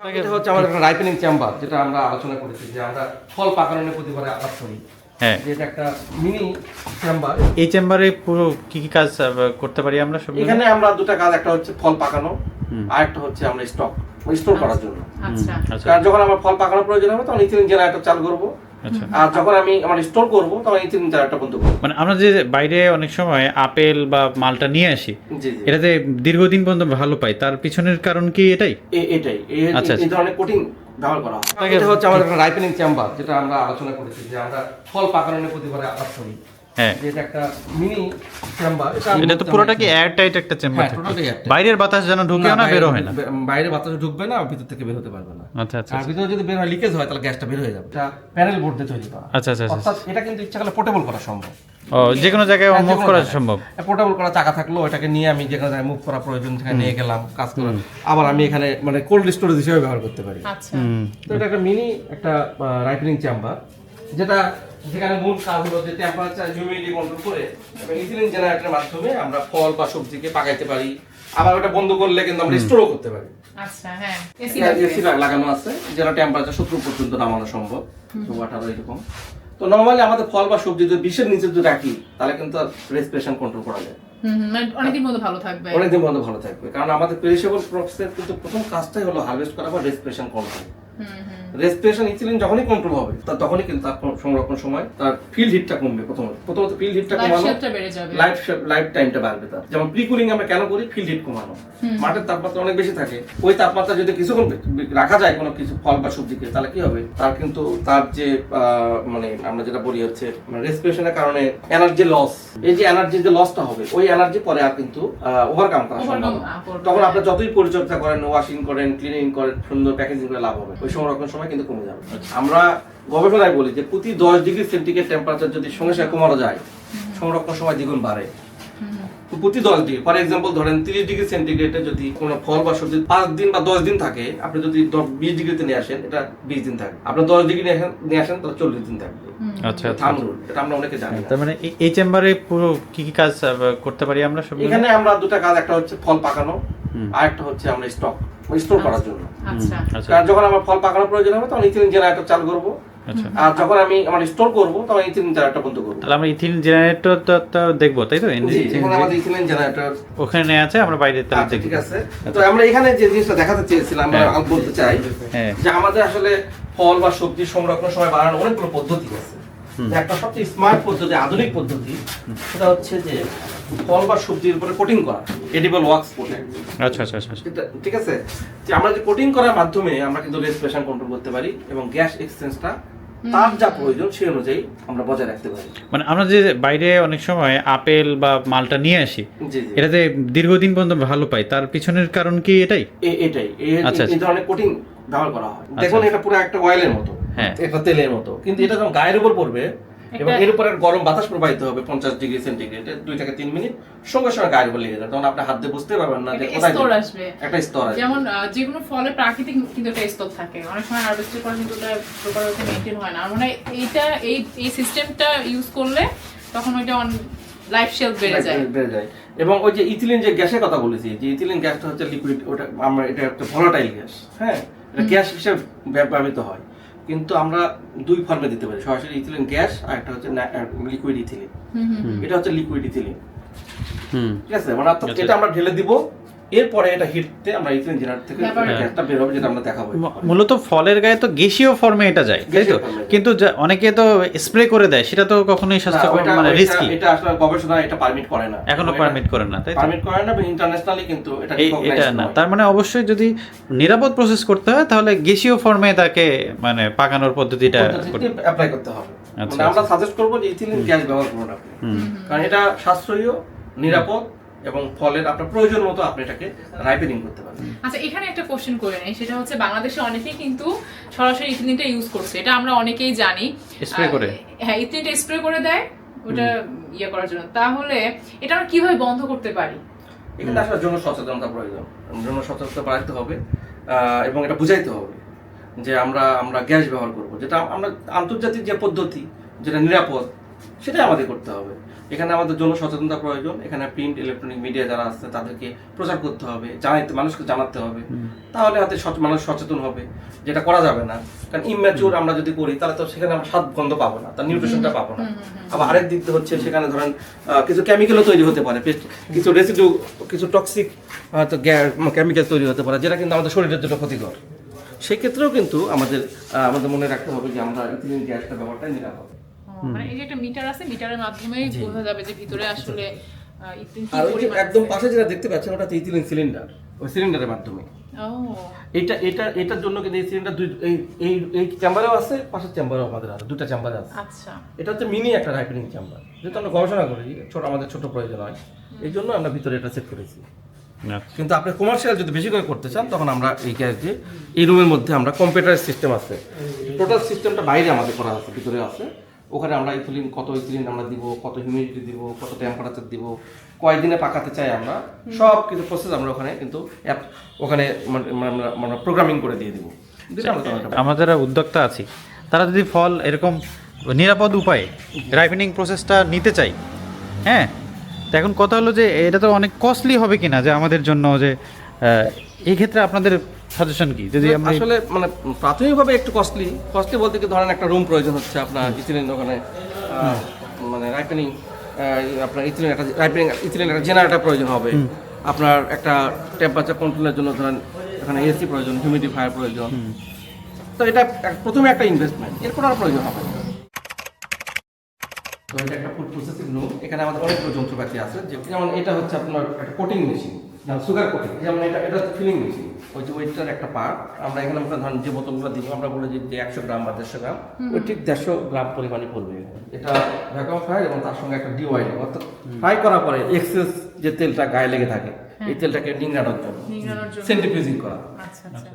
এটা হচ্ছে আমাদের একটা রাইপেনিং চেম্বার যেটা আমরা আলোচনা করেছি যে আমরা ফল পাকানোর প্রতিবারে আবাদ করি। হ্যাঁ। এটা একটা মিনি চেম্বার এই চেম্বারে পুরো কি কি কাজ করতে পারি আমরা সব এখানে আমরা দুটো কাজ একটা হচ্ছে ফল পাকানো আর একটা হচ্ছে আমরা স্টক স্টোর করার জন্য। আচ্ছা। আচ্ছা। কারণ যখন আমার ফল পাকানোর প্রয়োজন হবে তখন ইথিলিন জেনারেটর চালু করব। আচ্ছা আর যখন আমি আমার স্টোর করব তখন ইথিলিন জেনারেটর বন্ধ করব। মানে আমরা যে বাইরে অনেক সময় আপেল বা মালটা নিয়ে আসি এটাতে দীর্ঘদিন পর্যন্ত ভালো পাই তার পিছনের কারণ কি এটাই? এটাই। এ- আচ্ছা, এই ধরনের কোটিং ব্যবহার করা হয়। এটা হচ্ছে আমাদের রাইপেনিং চেম্বার যেটা আমরা আলোচনা করেছি যে আমরা ফল পাকানোর প্রতিবারে আবাদ করি। হ্যাঁ। যেটা একটা মিনি চেম্বার এটা তো পুরোটা কি এয়ার টাইট একটা চেম্বার হ্যাঁ। বাইরের বাতাস যেন ঢুকেও না বেরো হয় না। বাইরে বাতাস ঢুকবে না ভিতর থেকে বের হতে পারবে না। আচ্ছা আচ্ছা আর ভিতরে যদি বের হয় লিকেজ হয় তাহলে গ্যাসটা বের হয়ে যাবে। এটা প্যানেল বোর্ড দিয়ে তৈরি করা। আচ্ছা আচ্ছা আচ্ছা। অর্থাৎ এটা কিন্তু ইচ্ছা করলে পোর্টেবল করা সম্ভব। ও যে কোনো জায়গায় হ্যাঁ, মুভ করা সম্ভব। পোর্টেবল করা চাকা থাকল এটাকে নিয়ে আমি যেখানে জায়গায় মুভ করা প্রয়োজন সেখানে নিয়ে গেলাম কাজ করে। আবার আমি এখানে মানে কোল্ড স্টোরেজ হিসেবে ব্যবহার করতে পারি। আচ্ছা। তো এটা একটা মিনি একটা রাইপেনিং চেম্বার যেটা যেখানে মূল কাজ হলো যে টেম্পারেচার হিউমিডিটি কন্ট্রোল করে এবং ইথিলিন জেনারেটরের মাধ্যমে আমরা ফল বা সবজিকে পাকাইতে পারি। আবার ওটা বন্ধ করলে কিন্তু আমরা স্টোরও করতে পারি। আচ্ছা হ্যাঁ। এসি লাগানো আছে যেটা টেম্পারেচার সত্তর পর্যন্ত নামানো সম্ভব। তো ওয়াটার এরকম। তো নর্মালি আমাদের ফল বা সবজি যদি বিশের নিচে যদি রাখি তাহলে কিন্তু রেসপিরেশন কন্ট্রোল করা যায়। মানে অনেকদিন ভালো থাকবে। অনেকদিন পর্যন্ত ভালো থাকবে। কারণ আমাদের পেরিশেবল প্রসেসের কিন্তু প্রথম কাজটাই হলো হারভেস্ট করা বা রেসপিরেশন কন্ট্রোল রেসপিরেশন ইথিলিন যখনই কন্ট্রোল হবে তার তখনই কিন্তু তার সংরক্ষণ সময় তার ফিল্ড হিটটা কমবে প্রথমত। প্রথমত ফিল্ড হিটটা কমানো লাইফ লাইফ টাইমটা বাড়বে তার। যেমন প্রি কুলিং আমরা কেন করি? ফিল্ড হিট কমানো। মাঠের তাপমাত্রা অনেক বেশি থাকে। ওই তাপমাত্রা যদি কিছুক্ষণ রাখা যায় কোনো কিছু ফল বা সবজিকে তাহলে কি হবে? তার কিন্তু তার যে মানে আমরা যেটা বলি হচ্ছে রেসপিরেশনের কারণে এনার্জি লস এই যে এনার্জি যে লসটা হবে ওই এনার্জি পরে আর কিন্তু ওভারকাম করা সম্ভব না। তখন আপনি যতই পরিচর্যা করেন ওয়াশিং করেন ক্লিনিং করেন সুন্দর প্যাকেজিং করে লাভ হবে। ওই সংরক্ষণ সময় কিন্তু কমে যাবে। আমরা গবেষণায় বলি যে প্রতি দশ ডিগ্রি সেন্টিগ্রেড টেম্পারেচার যদি সঙ্গে সঙ্গে কমানো যায় সংরক্ষণ সময় দ্বিগুণ বাড়ে। প্রতি দশ ডিগ্রি ফর এক্সাম্পল ধরেন তিরিশ ডিগ্রি সেন্টিগ্রেডে যদি কোনো ফল বা সবজি পাঁচ দিন বা দশ দিন থাকে আপনি যদি বিশ ডিগ্রিতে নিয়ে আসেন এটা বিশ দিন থাকবে। আপনি দশ ডিগ্রি নিয়ে আসেন নিয়ে আসেন তাহলে চল্লিশ দিন থাকবে। আচ্ছা আচ্ছা। এটা আমরা অনেকে জানি তার মানে এই- এই চেম্বারে পুরো কি কি কাজ করতে পারি আমরা সব এখানে আমরা দুটা কাজ একটা হচ্ছে ফল পাকানো আর একটা হচ্ছে আমরা স্টক স্টোর করার জন্য। আচ্ছা। আচ্ছা। যখন আমার ফল পাকানোর প্রয়োজন হবে তখন ইথিলিন জেনারেটর চালু করব। আচ্ছা। আর যখন আমি আমার স্টোর করব তখন ইথিলিন জেনারেটর বন্ধ করব। তাহলে আমরা ইথিল জেনারেটর তো দেখব তাই তো? এখানে আমাদের ইথিলিন জেনারেটর ওখানে আছে আমরা বাইরে তাহলে দেখি ঠিক আছে। তো আমরা এখানে যে জিনিসটা দেখাতে চেয়েছিলাম আমরা হ্যাঁ। আমি বলতে চাই হ্যাঁ। যে আমাদের আসলে ফল বা সবজি সংরক্ষণ সময় বাড়ানোর অনেকগুলো পদ্ধতি আছে। একটা সবচেয়ে স্মার্ট পদ্ধতি আধুনিক পদ্ধতি সেটা হচ্ছে যে ফল বা সবজির উপরে কোটিং করা। এডিবল ওয়াক্স কোটিং আচ্ছা আচ্ছা আচ্ছা ঠিক আছে? যে আমরা যে কোটিং করার মাধ্যমে আমরা কিন্তু রেসপিরেশন কন্ট্রোল করতে পারি এবং গ্যাস এক্সচেঞ্জটা তার যা প্রয়োজন সেই অনুযায়ী আমরা বজায় রাখতে পারি। মানে আমরা যে বাইরে অনেক সময় আপেল বা মালটা নিয়ে আসি এটাতে দীর্ঘদিন পর্যন্ত ভালো পাই তার পিছনের কারণ কি এটাই? এ- এটাই। আচ্ছা, এই ধরনের কোটিং ব্যবহার করা হয়। দেখুন এটা পুরো একটা অয়েলের মতো হ্যাঁ। একটা তেলের মতো। কিন্তু এটা যখন গায়ের উপর পড়বে এবং এর উপরে গরম বাতাস প্রবাহিত হবে পঞ্চাশ ডিগ্রি সেন্টিগ্রেডে দুই থেকে তিন মিনিট। সঙ্গে সঙ্গে গায়ের উপর লেগে যাবে তখন আপনি হাত দিয়ে বুঝতে পারবেন না যে কোথায় স্তর আসবে। একটা স্তর আসবে। যেমন আহ, যেকোনো ফলের প্রাকৃতিক কিন্তু একটা স্তর থাকে। অনেক সময় হারভেস্টের পর কিন্তু ওটা প্রপার মেনটেন হয় না। মনে এইটা এই এই সিস্টেমটা ইউজ করলে তখন ওইটা লাইফ শেলফ বেড়ে যায়। বেড়ে যায়। এবং ওই যে ইথিলিন যে গ্যাসের কথা বলেছি যে ইথিলিন গ্যাসটা হচ্ছে লিকুইড ওটা আমরা এটা একটা ভলাটাইল গ্যাস হ্যাঁ? এটা গ্যাস হিসেবে ব্যবহৃত হয়। কিন্তু আমরা দুই ফর্মে দিতে পারি। সরাসরি ইথিলিন গ্যাস আর একটা হচ্ছে লিকুইড ইথিলিন হুম হুম। এটা হচ্ছে লিকুইড ইথিলিন হুম। ঠিক আছে? মানে আচ্ছা। এটা আমরা ঢেলে দিব। এরপরে এটা হিটতে আমরা ইথিলিন জেনারেটর থেকে গ্যাসটা বের হবে যেটা আমরা দেখাবো মূলত ফলের গায়ে তো গ্যাসীয় ফর্মে এটা যায় তাই তো। কিন্তু অনেকে তো স্প্রে করে দেয় সেটা তো কখনোই স্বাস্থ্যকর মানে রিস্কি এটা আসলে গবেষণা এটা পারমিট করে না। এখনও পারমিট করে না তাই তো? পারমিট করে না ইন্টারন্যাশনালি কিন্তু এটা এটা না। তার মানে অবশ্যই যদি নিরাপদ প্রসেস করতে হয় তাহলে গ্যাসীয় ফর্মে তাকে মানে পাকানোর পদ্ধতিটা অ্যাপ্লাই করতে হবে। আচ্ছা, মানে আমরা সাজেস্ট করব যে ইথিলিন গ্যাস ব্যবহার করুন আপনি। কারণ এটা সাশ্রয়ী নিরাপদ এবং ফলের আপনার প্রয়োজন মতো আপনি এটাকে রাইপেনিং করতে পারবেন আচ্ছা এখানে একটা কোশ্চেন করে নেই সেটা হচ্ছে বাংলাদেশে অনেকেই কিন্তু সরাসরি ইথিলিনটা ইউজ করছে এটা আমরা অনেকেই জানি। স্প্রে করে? হ্যাঁ ইথিলিনটা স্প্রে করে দেয় ওটা ইয়ে করার জন্য। তাহলে এটা আমরা কীভাবে বন্ধ করতে পারি? এখানে আসলে জন্য সচেতনতা প্রয়োজন। জন সচেতনতা বাড়াইতে হবে আহ, এবং এটা বুঝাইতে হবে যে আমরা আমরা গ্যাস ব্যবহার করব যেটা আমরা আন্তর্জাতিক যে পদ্ধতি যেটা নিরাপদ সেটাই আমাদের করতে হবে। এখানে আমাদের জন্য সচেতনতা প্রয়োজন এখানে প্রিন্ট ইলেকট্রনিক মিডিয়া যারা আছে তাদেরকে প্রচার করতে হবে জানাইতে মানুষকে জানাতে হবে। তাহলে হাতে সচ- মানুষ সচেতন হবে যেটা করা যাবে না। কারণ ইম্যাচিওর আমরা যদি করি তাহলে তো সেখানে আমরা স্বাদ গন্ধ পাবো না তার নিউট্রিশনটা পাবো না। আবার আরেক দিক হচ্ছে সেখানে ধরেন কিছু কেমিক্যালও তৈরি হতে পারে কিছু রেসিডু কিছু টক্সিক হয়তো কেমিক্যাল তৈরি হতে পারে যেটা কিন্তু আমাদের শরীরের জন্য ক্ষতিকর। সেক্ষেত্রেও কিন্তু আমাদের আমাদের মনে রাখতে হবে যে আমরা ইথিলিন গ্যাসটা ব্যবহারটাই নিরাপদ। মানে এই যে একটা মিটার আছে মিটারের মাধ্যমেই বোঝা যাবে যে ভিতরে আসলে আর ওই যে একদম পাশে যেটা দেখতে পাচ্ছেন ওটা ইথিলিন সিলিন্ডার ওই সিলিন্ডারের মাধ্যমে। ও। এইটা এটা এটার জন্য কিন্তু এই সিলিন্ডার দুই এই এই চেম্বারেও আছে পাশের চেম্বারেও আমাদের আছে দুটো চেম্বারে আছে। আচ্ছা। এটা হচ্ছে মিনি একটা রাইপেনিং চেম্বার যেহেতু আমরা গবেষণা করি ছোট আমাদের ছোট প্রয়োজন হয়। এই জন্য আমরা ভিতরে এটা সেট করেছি। কিন্তু আপনি কমার্শিয়াল যদি বেশি করে করতে চান তখন আমরা এই গ্যাসে এই রুমের মধ্যে আমরা কম্পিউটার সিস্টেম আছে। টোটাল সিস্টেমটা বাইরে আমাদের করা আছে ভিতরে আছে। ওখানে আমরা ইথিলিন কত ইথিলিন আমরা দিব কত হিউমিডিটি দিব কত টেম্পারেচার দিব কয়দিনে পাকাতে চাই আমরা সব কিছু প্রসেস আমরা ওখানে কিন্তু অ্যাপ ওখানে মানে- মানে আমরা- আমরা প্রোগ্রামিং করে দিয়ে দিব। আমরা আমরা যারা উদ্যোক্তা আছি তারা যদি ফল এরকম নিরাপদ উপায়ে রাইপেনিং প্রসেসটা নিতে চাই হ্যাঁ? তো এখন কথা হলো যে এটা তো অনেক কস্টলি হবে কিনা যে আমাদের জন্য যে এই ক্ষেত্রে আপনাদের সাজেশন কি? যদি আমরা আসলে মানে প্রাথমিকভাবে একটু কস্টলি কস্টলি বলতে কি ধরেন একটা রুম প্রয়োজন হচ্ছে আপনার ইথিলিন ওখানে মানে রাইপেনিং আপনার ইথিলিন একটা রাইপেনিং ইথিলিন একটা জেনারেটর প্রয়োজন হবে। আপনার একটা টেম্পারেচার কন্ট্রোলের জন্য ধরেন এখানে এসি প্রয়োজন হিউমিডিফায়ার প্রয়োজন। তো এটা প্রথমে একটা ইনভেস্টমেন্ট এরপর আর প্রয়োজন হবে। তো এটা একটা ফুড প্রসেসিং রুম এখানে আমাদের অনেকগুলো যন্ত্রপাতি আছে যেমন এটা হচ্ছে আপনার একটা কোটিং মেশিন সুগার কোটিং যেমন এটা এটা হচ্ছে ফিলিং মেশিন ওই যে ওইটার একটা পার্ট আমরা এখানে আমরা ধরেন যে বোতলগুলো দিব আমরা বলে যে একশো গ্রাম বা দেড়শো গ্রাম ওই ঠিক দেড়শো গ্রাম পরিমাণে পড়বে। এটা ভ্যাকুয়াম ফ্রাই এবং তার সঙ্গে একটা ডিওয়াইল অর্থাৎ ফ্রাই করার পরে এক্সেস যে তেলটা গায়ে লেগে থাকে এই তেলটাকে নিংড়ানোর জন্য। সেন্ট্রিফিউজিং করা। আচ্ছা আচ্ছা।